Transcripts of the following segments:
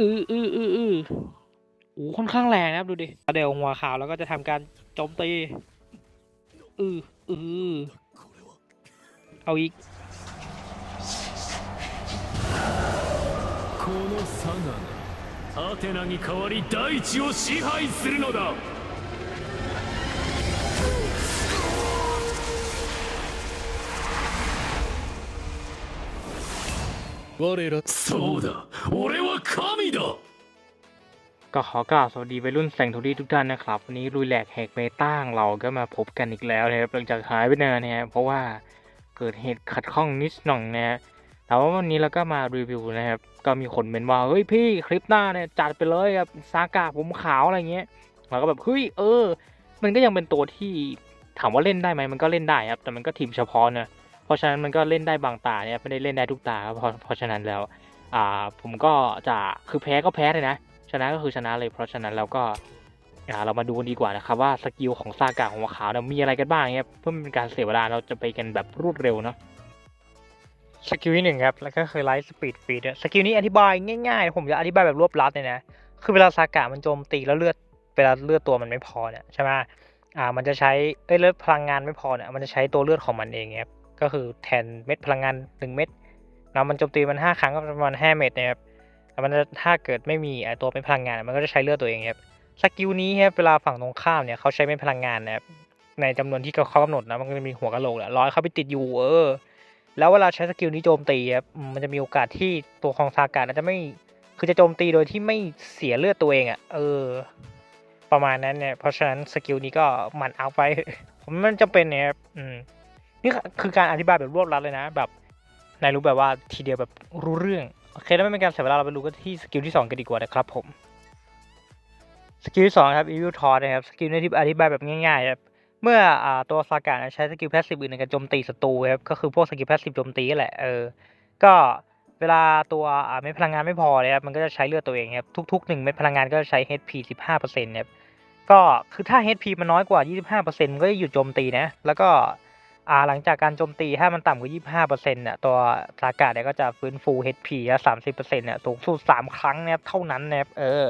อืออืออืออือโอ้ค่อนข้างแรงนะครับดูดิเดี๋ยวหัวขาวแล้วก็จะทำการโจมตี อืออือเอาอีก このサガがアテナに代わり大地を支配するのだ 我らそうだ俺は神だ ก็ขอกล่าวสวัสดีวัยรุ่นแสงโทรี่ทุกท่านนะครับ วันนี้ลุยแหลกแหกเมตาของเราก็มาพบกันอีกแล้วนะครับหลังจากหายไปนานนะฮะเพราะว่าเกิดเหตุขัดข้องนิดหน่อยนะฮะแต่ว่าวันนี้เราก็มารีวิวนะครับ ก็มีคนเป็นว่าเฮ้ยพี่คลิปหน้าเนี่ยจัดไปเลยครับซากาผมขาวอะไรเงี้ยเราก็แบบเฮ้ยเออ มันก็ยังเป็นตัวที่ถามว่าเล่นได้ไหมมันก็เล่นได้ครับ แต่มันก็ทีมเฉพาะนะ เพราะฉะนั้นมันก็เล่นได้บางตาเนี่ยไม่ได้เล่นได้ทุกตาครับเพราะเพราะฉะนั้นแล้วอ่าผมก็จะคือแพ้ก็แพ้เลยนะ ชนะก็คือชนะเลย เพราะฉะนั้นเราก็อ่าเรามาดูกันดีกว่านะครับว่าสกิลของซากาของวขาวเนี่ยมีอะไรกันบ้างเนี่ยเพื่อเป็นการเสียเวลาเราจะไปกันแบบรวดเร็วเนาะสกิลที่หนึ่งครับ แล้วก็คือไลท์สปีดฟีดสกิลนี้อธิบายง่ายๆ ผมจะอธิบายแบบรวบลัดเลยนะ คือเวลาซากามันโจมตีแล้วเลือด เวลาเลือดตัวมันไม่พอเนี่ยใช่ไหมอ่า มันจะใช้เอ้ยเลือดพลังงานไม่พอเนี่ย มันจะใช้ตัวเลือดของมันเองครับ ก็คือแทนเม็ดพลังงานหนึ่งเม็ดแล้วมันโจมตีมันห้าครั้งก็ประมาณห้าเม็ดนะครับแต่มันจะถ้าเกิดไม่มีไอตัวเป็นพลังงานมันก็จะใช้เลือดตัวเองครับสกิลนี้ครับเวลาฝั่งตรงข้ามเนี่ยเขาใช้เป็นพลังงานนะครับในจำนวนที่เขากำหนดนะมันจะมีหัวกะโหลกแหละร้อยเข้าไปติดอยู่เออ แล้วเวลาใช้สกิลนี้โจมตีครับมันจะมีโอกาสที่ตัวของซากาจะไม่คือจะโจมตีโดยที่ไม่เสียเลือดตัวเองอะเออ ประมาณนั้นเนี่ยเพราะฉะนั้นสกิลนี้ก็หมันเอาไปผมมันจำเป็นเนี่ยครับอืม นี่คือการอธิบายแบบรวบรัดเลยนะ แบบนายรู้แบบว่าทีเดียวแบบรู้เรื่อง โอเคแล้วไม่เป็นการเสียเวลาเราไปดูกันที่สกิลที่ 2 กันดีกว่านะครับผมสกิลที่2ครับ Evil t o r นะครับสกิลนี้ที่อธิบายแบบง่ายๆครับเมื่ออตัวซากะใช้สกิลแพสซีฟอื่นในการโจมตีศัตรูครับก็คือพวกสกิลแพสซีฟโจมตีแหละเออก็เวลาตัวอ่าเม็ดพลังงานไม่พอเลยครับมันก็จะใช้เลือดตัวเองครับทุกๆ1เม็ดพลังงานก็จะใช้ HP 15%ครับก็คือถ้า HP มันน้อยกว่า 25%มันก็จะหยุดโจมตีนะ แล้วก็ อ่าหลังจากการโจมตีถ้ามันต่ำกว่า 25%เซ็นต์เนี่ยตัวซากะเนี่ยก็จะฟื้นฟู HP และ30%เซ็นต์เนี่ยสูงสุด3ครั้งนะครับเท่านั้นนะครับเออ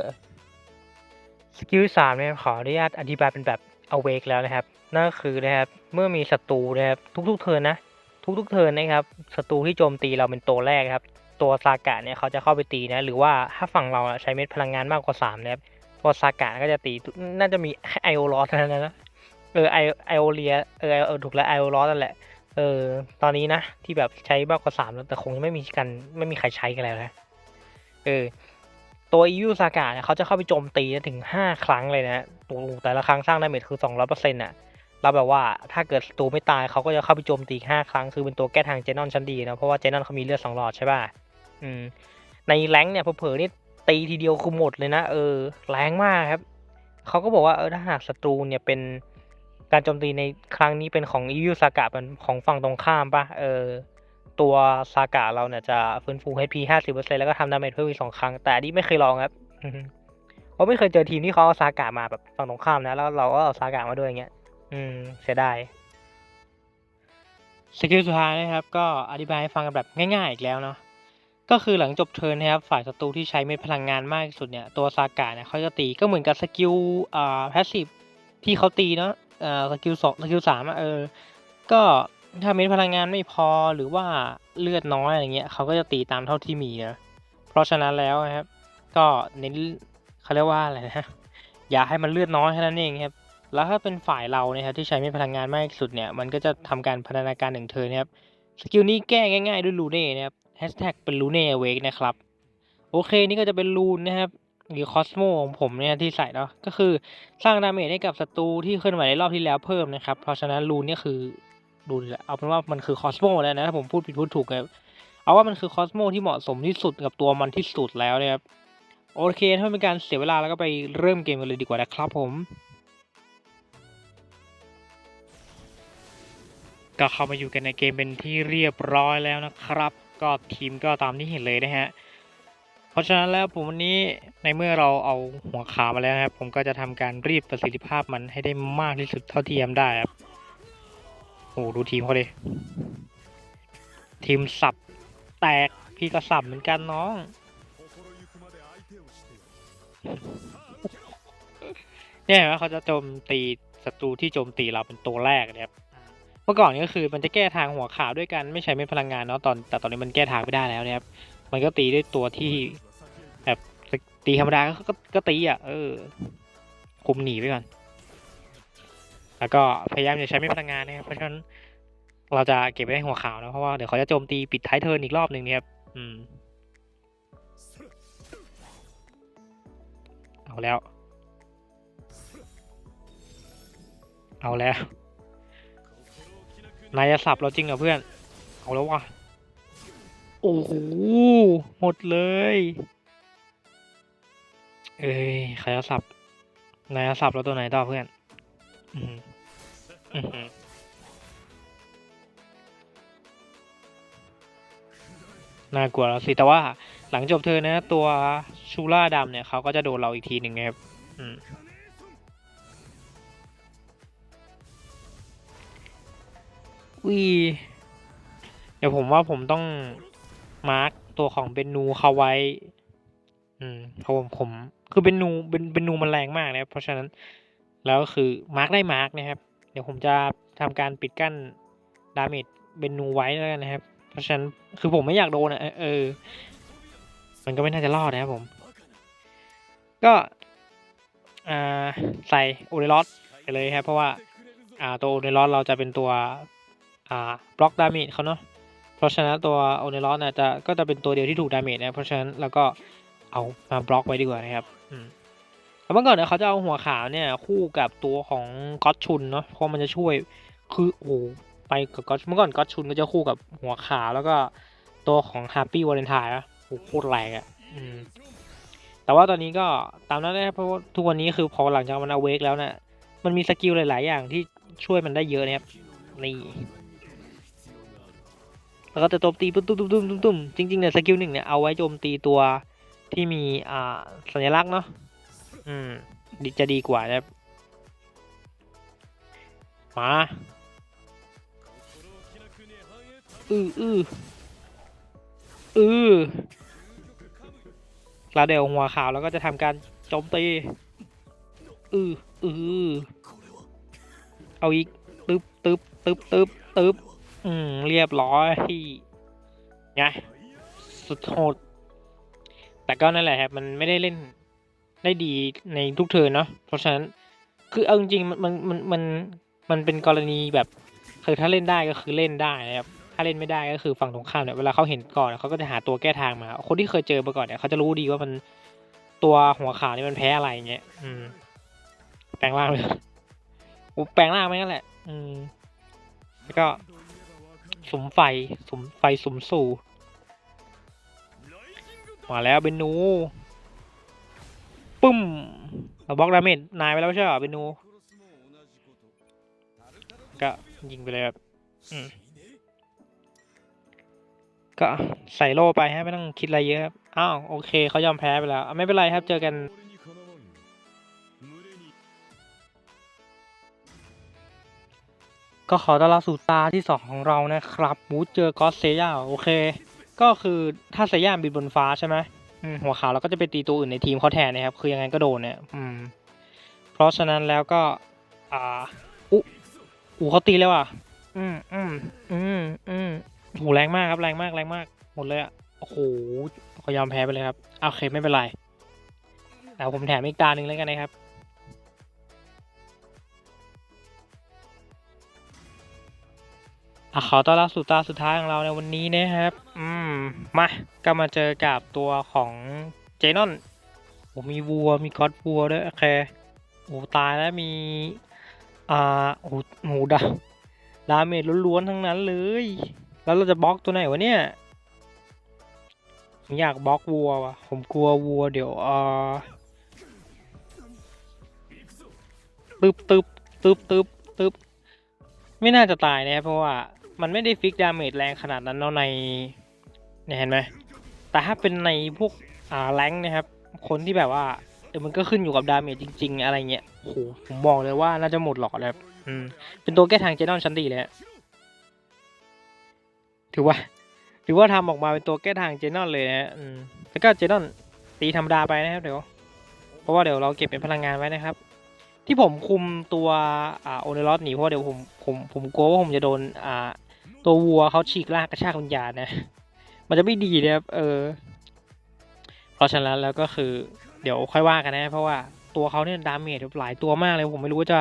สกิลสามเนี่ยขออนุญาตอธิบายเป็นแบบ awake แล้วนะครับนั่นก็คือนะครับเมื่อมีศัตรูนะครับทุกๆเทินนะ ทุกๆเทินนะครับศัตรูที่โจมตีเราเป็นตัวแรกครับ ตัวซากะเนี่ยเขาจะเข้าไปตีนะหรือว่าถ้าฝั่งเราใช้เม็ดพลังงานมากกว่า3นะครับตัวซากะก็จะตีน่าจะมีไอโอลอสนั้นนะ เออไอไอโอเลียเออเออถูกแล้วไอโอลอสนั่นแหละเออตอนนี้นะ ที่แบบใช้มากกว่าสามแล้วแต่คงไม่มีกันไม่มีใครใช้กันแล้วนะเออตัวอิยูซากะเนี่ยเขาจะเข้าไปโจมตีถึงห้าครั้งเลยนะตัวแต่ละครั้งสร้างดาเมจคือสองร้อยเปอร์เซ็นต์อะเราแบบว่าถ้าเกิดศัตรูไม่ตายเขาก็จะเข้าไปโจมตีห้าครั้งคือเป็นตัวแก้ทางเจนอนชั้นดีนะเพราะว่าเจนอนเขามีเลือดสองหลอดใช่ป่ะอืมในแรงเนี่ยเผลอๆนี่ตีทีเดียวคือหมดเลยนะเออแรงมากครับเขาก็บอกว่าเออถ้าหากศัตรูเนี่ยเป็น การโจมตีในครั้งนี้เป็นของอิยูซากะเป็นของฝั่งตรงข้ามปะเออตัวซากะเราเนี่ยจะฟื้นฟู HP ห้าสิบเปอร์เซ็นแล้วก็ทำดาเมจเพิ่มอีกสองครั้ง แต่อันนี้ไม่เคยลองครับเพราะไม่เคยเจอทีมที่เขาเอาซากะมาแบบฝั่งตรงข้ามนะ แล้วเราก็เอาซากะมาด้วยอย่างเงี้ย อืม เสียดายสกิลสุดท้ายนะครับ ก็อธิบายให้ฟังกันแบบง่ายๆอีกแล้วเนาะก็คือหลังจบเทิร์นนะครับ ฝ่ายศัตรูที่ใช้เม็ดพลังงานมากที่สุดเนี่ย ตัวซากะเนี่ยเขาจะตีก็เหมือนกับสกิลอ่าแพสซีฟที่เขาตีเนาะ อ่อสกิลสองสกิลสามเออ ก็ถ้าเม็ดพลังงานไม่พอหรือว่าเลือดน้อยอะไรเงี้ยเขาก็จะตีตามเท่าที่มีนะเพราะฉะนั้นแล้วนะครับ ก็เน้นเขาเรียกว่าอะไรนะอย่าให้มันเลือดน้อยแค่นั้นเองครับแล้วถ้าเป็นฝ่ายเรานะครับที่ใช้เม็ดพลังงานมากที่สุดเนี่ยมันก็จะทำการพัฒนาการหนึ่งเทิร์นะครับสกิลนี้แก้ง่ายๆด้วยลูเน่นะครับแฮชแท็กเป็นลูเน่เวกนะครับโอเคนี่ก็จะเป็นรูนนะครับ หรือคอสโมของผมเนี่ยที่ใส่เนาะก็คือสร้างดาเมจให้กับศัตรูที่เคลื่อนไหวในรอบที่แล้วเพิ่มนะครับ เพราะฉะนั้นรูนเนี่ยคือรูนเอาเป็นว่ามันคือคอสโมแล้วนะถ้าผมพูดผิดพูดถูกครับเอาว่ามันคือคอสโมที่เหมาะสมที่สุดกับตัวมันที่สุดแล้วนะครับโอเคถ้าเป็นการเสียเวลาแล้วก็ไปเริ่มเกมกันเลยดีกว่านะครับผมก็เข้ามาอยู่กันในเกมเป็นที่เรียบร้อยแล้วนะครับ ก็ทีมก็ตามที่เห็นเลยนะฮะ ราะฉะนั้นแล้วผมวันนี้ในเมื่อเราเอาหัวขามาแล้วนะครับ ผมก็จะทำการรีบประสิทธิภาพมันให้ได้มากที่สุดเท่าที่ทำได้ครับโอ้ดูทีมเขาเลยทีมสับแตกพี่ก็สับเหมือนกันน้องเนี่ยเห็นว่าเขาจะโจมตีศัตรูที่โจมตีเราเป็นตัวแรกนะครับเมื่อก่อนก็คือมันจะแก้ทางหัวขาวด้วยกันไม่ใช้เม็ดพลังงานเนาะตอนแต่ตอนนี้มันแก้ทางไม่ได้แล้วนะครับมันก็ตีด้วยตัวที่ ตีธรรมดาก็ก็ก็ตีอะเออ คุมหนีไปก่อน แล้วก็พยายามอย่าใช้เม็ดพลังงานนะครับเพราะฉะนั้นเราจะเก็บไว้ในหัวข่าวนะเพราะว่าเดี๋ยวเขาจะโจมตีปิดท้ายเทิร์นอีกรอบหนึ่งเนี่ยครับอืมเอาแล้ว เอาแล้วนายจะสับเราจริงเหรอเพื่อน เอาแล้ววะโอ้โหหมดเลย เอ้ยใครจะสับนายจะสับเราตัวไหนต่อเพื่อน อือหืออือหือน่ากลัวแล้วสิแต่ว่าหลังจบเธอนะ ตัวชูล่าดำเนี่ยเขาก็จะโดนเราอีกทีหนึ่งครับอืมวีเดี๋ยวผมว่าผมต้องมาร์กตัวของเบนนูเขาไว้ อืมเพราะผมผม คือเบนนูเบนเบนนูมันแรงมากนะครับเพราะฉะนั้นแล้วก็คือมาร์กได้มาร์กนะครับ เดี๋ยวผมจะทำการปิดกั้นดาเมจเบนนูไว้แล้วกันนะครับ เพราะฉะนั้นคือผมไม่อยากโดนอะเออเออ มันก็ไม่น่าจะรอดนะครับผม ก็อ่าใส่โอเดรอสไปเลยครับ เพราะว่าอ่าตัวโอเดรอสเราจะเป็นตัวอ่าบล็อกดาเมจเขาเนาะเพราะฉะนั้นตัวโอเดรอสน่ะจะก็จะเป็นตัวเดียวที่ถูกดาเมจนะเพราะฉะนั้นเราก็ เอามาบล็อกไว้ดีกว่านะครับอืมแล้วเมื่อก่อนเนี่ยเขาจะเอาหัวขาวเนี่ย คู่กับตัวของก็อตชุนเนาะเพราะมันจะช่วยคือโอ้โหไปกับก็อตเมื่อก่อนก็อตชุนก็จะคู่กับหัวขาวแล้วก็ตัวของฮ a ปปี้วาเลนไทน์อะโอ้โหโคตรแรงอะอืมแต่ว่าตอนนี้ก็ตามนั้นนะครับเพราะว่าทุกวันนี้คือพอหลังจากมันเอาเวกแล้วเนี่ยมันมีสกิลหลาย ๆ อย่างที่ช่วยมันได้เยอะนะครับนี่แล้วก็จะโจมตีตุ้มตุ้มตุ้มตุ้มตุ้มตุ้มจริงๆเนี่ยสกิลหนึ่งเนี่ยเอาไว้โจมตีตัว ที่มีอ่าสัญลักษณ์เนาะอืมดีจะดีกว่านะครับมาอืออืออือลาเดลหัวขาวแล้วก็จะทำการโจมตีอืออือเอาอีกตึบตึบตึบตึบตึบอืมเรียบร้อยไงสุดโหด แต่ก็นั่นแหละครับมันไม่ได้เล่นได้ดีในทุกเทิร์นเนาะเพราะฉะนั้นคือเอาจริงมันมันมันมันมันเป็นกรณีแบบคือถ้าเล่นได้ก็คือเล่นได้นะครับถ้าเล่นไม่ได้ก็คือฝั่งตรงข้ามเนี่ยเวลาเขาเห็นก่อนเขาก็จะหาตัวแก้ทางมา คนที่เคยเจอมาก่อนเนี่ยเขาจะรู้ดีว่ามันตัวหัวขาวนี่มันแพ้อะไรเงี้ยอืม แปลงร่างเลยโอ้แปลงร่างไปนั่นแหละ อืมแล้วก็สุมไฟสุมไฟสุมสู่ มาแล้วเบนนูปึ้มเราบล็อกดาเมจนายไปแล้วใช่เหรอเบนนูก็ยิงไปเลยแบบก็ใส่โล่ไปฮะไม่ต้องคิดอะไรเยอะครับอ้าวโอเคเขายอมแพ้ไปแล้วไม่เป็นไรครับเจอกันก็ขอต้อนรับสู่ตาที่สองของเรานะครับบูธเจอกอสเซียโอเค ก็คือถ้าเซย่าบินบนฟ้าใช่ไหมอืมหัวขาวเราก็จะไปตีตัวอื่นในทีมเขาแทนนะครับ คือยังไงก็โดนเนี่ยอืม เพราะฉะนั้นแล้วก็ อ่าอุ๊อู้เขาตีแล้วอะ อืมอืมอืมอืมโหแรงมากครับแรงมากแรงมาก หมดเลยอะโอ้โหเขายอมแพ้ไปเลยครับโอเคไม่เป็นไรแต่ผมแถมอีกตาหนึ่งแล้วกันนะครับ ขอต้อนรับสู่ตาสุดท้ายของเราในวันนี้นะครับ อืม มา ก็มาเจอกับตัวของเจนอนโอ้มีวัว มีก็อดวัวด้วย โอเค โอ้ตายแล้วมี อ่า โอ้โหดาดาเมจล้วนๆทั้งนั้นเลย แล้วเราจะบล็อกตัวไหนวะเนี่ยผมอยากบล็อกวัวว่ะ ผมกลัววัวเดี๋ยวอ่าตึบตึบตึบตึบตึบไม่น่าจะตายนะเพราะว่า มันไม่ได้ฟิกดาเมจแรงขนาดนั้นเนาะในเนี่ยเห็นไหมแต่ถ้าเป็นในพวกอ่าแรงนะครับ คนที่แบบว่าเดี๋ยวมันก็ขึ้นอยู่กับดาเมจจริง ๆ อะไรเงี้ยโหผมบอกเลยว่าน่าจะหมดหลอดแล้วอืมเป็นตัวแก้ทางเจนอนชั้นดีเลยถือว่า ถือว่าทำออกมาเป็นตัวแก้ทางเจนอนเลยนะอืมแล้วก็เจนอนตีธรรมดาไปนะครับเดี๋ยว เพราะว่าเดี๋ยวเราเก็บเป็นพลังงานไว้นะครับ ที่ผมคุมตัวอ่าโอเนลอสหนีเพราะาเดี๋ยวผมผมผมกลัวว่าผมจะโดนอ่า ตัววัวเขาฉีกลากกระชากวิญญาณนะ มันจะไม่ดีนะครับ เออ เพราะฉะนั้นแล้วก็คือ เดี๋ยวค่อยว่ากันนะ เพราะว่าตัวเขาเนี่ยดาเมจหลายตัวมากเลย ผมไม่รู้ว่าจะ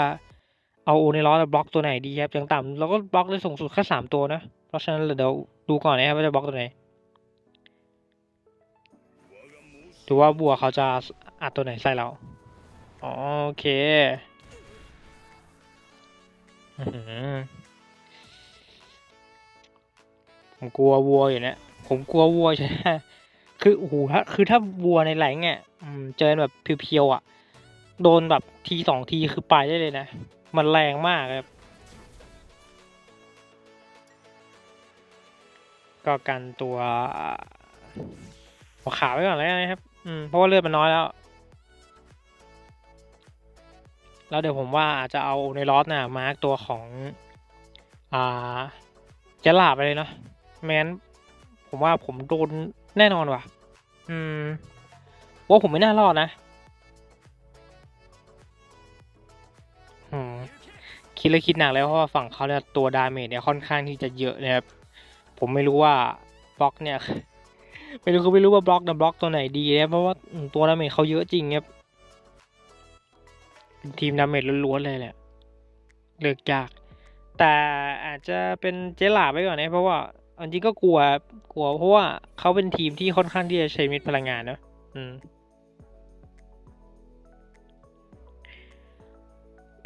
เอาโอเนลอสบล็อกตัวไหนดีครับอย่างต่ำเราก็บล็อกได้สูงสุดแค่สามตัวนะ เพราะฉะนั้นเดี๋ยวดูก่อนนะครับว่าจะบล็อกตัวไหนดูว่าบัวเขาจะอัดตัวไหนใส่เราโอเค อือ ผมกลัววัวอยู่เนี่ยผมกลัววัวใช่ไหมคือโอ้โหถ้าคือถ้าวัวในแหล่งเนี่ยเจอแบบเพียวๆอะ โดนแบบทีสองทีคือไปได้เลยนะ มันแรงมากครับก็กันตัวหัวขาไว้ก่อนแล้วนะครับ อืมเพราะว่าเลือดมันน้อยแล้ว แล้วเดี๋ยวผมว่าอาจจะเอาในลอสน่ะมาร์กตัวของ อ่าเจลาไปเลยเนาะ ไม่งั้นผมว่าผมโดนแน่นอนว่ะ อืมว่าผมไม่น่ารอดนะอืมคิดเลยคิดหนักแล้วเพราะว่าฝั่งเขาเนี่ยตัวดาเมจเนี่ยค่อนข้างที่จะเยอะนะครับ ผมไม่รู้ว่าบล็อกเนี่ยไม่รู้คือไม่รู้ว่าบล็อกนะบล็อกตัวไหนดีนะเพราะว่าอืมตัวดาเมจเขาเยอะจริงครับเป็นทีมดาเมจล้วนๆเลยแหละเลือกยาก แต่อาจจะเป็นเจลาไปก่อนนะเพราะว่าเอา จริงก็กลัวกลัว เพราะว่าเขาเป็นทีมที่ค่อนข้างที่จะใช้มิดพลังงานเนอะอืม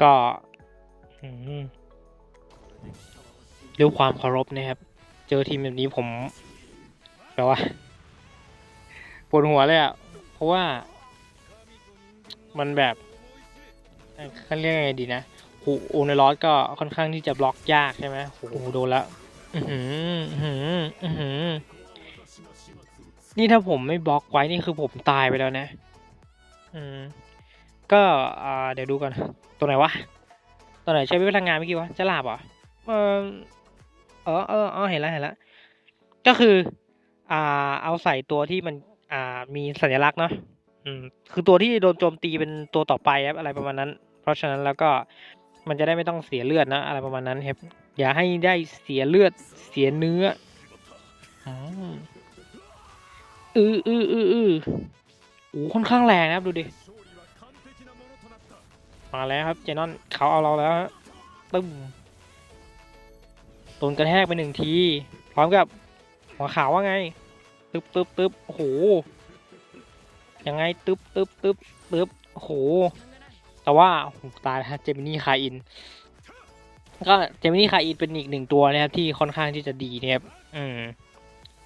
ก็ด้วยความเคารพนะครับ เจอทีมแบบนี้ผมแบบว่าปวดหัวเลยอะ่ะ เพราะว่ามันแบบเขาเรียกไงดีนะโอโอเนลอสก็ค่อนข้างที่จะบล็อกยากใช่ไหมโอ้โหโดนแล้ว นี่ถ้าผมไม่บล็อกไว้นี่คือผมตายไปแล้วนะ อืม ก็เดี๋ยวดูก่อน ตัวไหนวะ ตัวไหนใช้พลังงานเมื่อกี้วะ จะหลาบเหรอเออเออเออเออเห็นแล้วเห็นแล้ว ก็คือ อ่า เอาใส่ตัวที่มัน อ่า มีสัญลักษณ์เนาะ อืม คือตัวที่โดนโจมตีเป็นตัวต่อไปครับอะไรประมาณนั้น เพราะฉะนั้นแล้วก็มันจะได้ไม่ต้องเสียเลือดนะ อะไรประมาณนั้นครับ อย่าให้ได้เสียเลือดเสียเนื้ออืออืออืออือโอ้ค่อนข้างแรงนะครับดูดิ มาแล้วครับเจนอนเขาเอาเราแล้วฮะตึ้มโดนกระแทกไปหนึ่งที พร้อมกับหัวขาวว่าไง ตึ๊บตึ๊บตึ๊บโอ้โห ยังไงตึ๊บตึ๊บตึ๊บตึ๊บโอ้โห แต่ว่าตายแล้วฮะเจมินี่คาอิน ก็เจมินี่คาอินเป็นอีกหนึ่งตัวนะครับที่ค่อนข้างที่จะดีนะครับอืม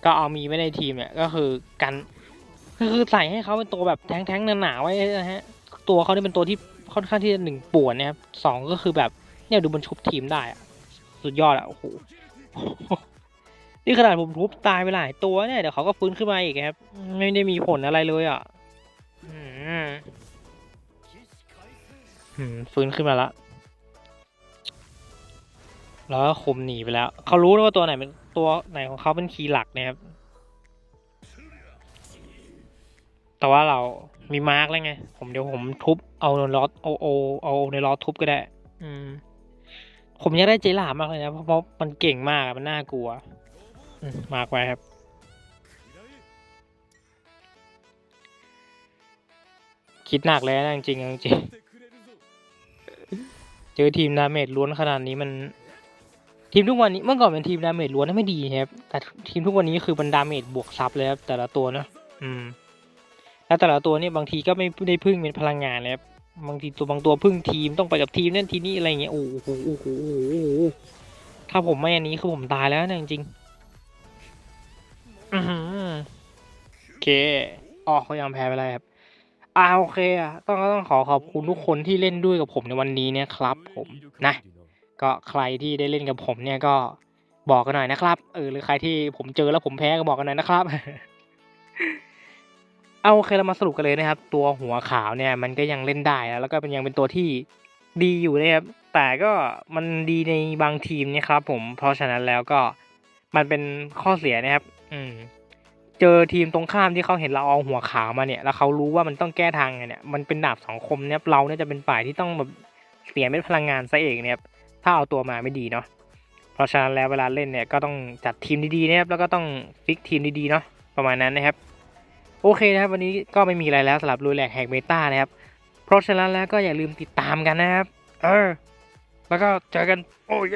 ก็เอามีไว้ในทีมเนี่ยก็คือกันก็คือใส่ให้เขาเป็นตัวแบบแท้งๆหนาๆไว้นะฮะ ตัวเขาเนี่เป็นตัวที่ค่อนข้างที่จะหนึ่งป่วนนะครับสองก็คือแบบเนี่ยดูมันชุบทีมได้สุดยอดอะโอ้โหนี่ขนาดผมทุบตายไปหลายตัวเนี่ยเดี๋ยวเขาก็ฟื้นขึ้นมาอีกครับ ไม่ได้มีผลอะไรเลยอะฟื้นขึ้นมาละ แล้วก็คุมหนีไปแล้ว เขารู้นะว่าตัวไหนเป็นตัวไหนของเขาเป็นคีย์หลักนะครับ แต่ว่าเรามีมาร์กแล้วไง ผมเดี๋ยวผมทุบเอาในล็อตเอาเอาเอาในล็อตทุบก็ได้ อืม ผมอยากได้เจหลามากเลยนะเพราะเพราะมันเก่งมากอะมันน่ากลัวอืมมาร์กไว้ครับคิดหนักเลยนะจริงๆจริงๆเจอทีมดาเมจล้วนขนาดนี้มัน ทีมทุกวันนี้เมื่อก่อนเป็นทีมดาเมจล้วนนะไม่ดีครับ แต่ทีมทุกวันนี้คือมันดาเมจบวกซับเลยครับแต่ละตัวนะอืม แล้วแต่ละตัวเนี่ยบางทีก็ไม่ได้พึ่งเป็นพลังงานเลยครับบางทีตัวบางตัวพึ่งทีมต้องไปกับทีมนั่นทีนี้อะไรเงี้ยโอ้โหโอ้โหโอ้โหถ้าผมไม่อันนี้คือผมตายแล้วนะจริงๆอื้อหือโอเคอ๋อเขายังแพ้ไปแล้วครับอ่าโอเคอะต้องก็ต้องขอขอบคุณทุกคนที่เล่นด้วยกับผมในวันนี้เนี่ยครับ ผมนะ ก็ใครที่ได้เล่นกับผมเนี่ยก็บอกกันหน่อยนะครับเออหรือใครที่ผมเจอแล้วผมแพ้ก็บอกกันหน่อยนะครับ เอาโอเคเรามาสรุปกันเลยนะครับ ตัวหัวขาวเนี่ยมันก็ยังเล่นได้แล้วก็เป็นยังเป็นตัวที่ดีอยู่นะครับแต่ก็มันดีในบางทีมเนะครับ ผมเพราะฉะนั้นแล้วก็มันเป็นข้อเสียนะครับ อืม เจอทีมตรงข้ามที่เขาเห็นเราเอาหัวขาวมาเนี่ย แล้วเขารู้ว่ามันต้องแก้ทางไงเนี่ย มันเป็นดาบสองคมเนี่ยเราเนี่ยจะเป็นฝ่ายที่ต้องแบบเสียเม็ดพลังงานซะเองเนี่ย ถ้าเอาตัวมาไม่ดีเนาะเพราะฉะนั้นแล้วเวลาเล่นเนี่ยก็ต้องจัดทีมดีๆนะครับแล้วก็ต้องฟิกทีมดีๆเนาะประมาณนั้นนะครับ โอเคนะครับ วันนี้ก็ไม่มีอะไรแล้วสำหรับรูแหลกแฮกเมตานะครับ เพราะฉะนั้นแล้วก็อย่าลืมติดตามกันนะครับ เออ แล้วก็เจอกัน โอ้ย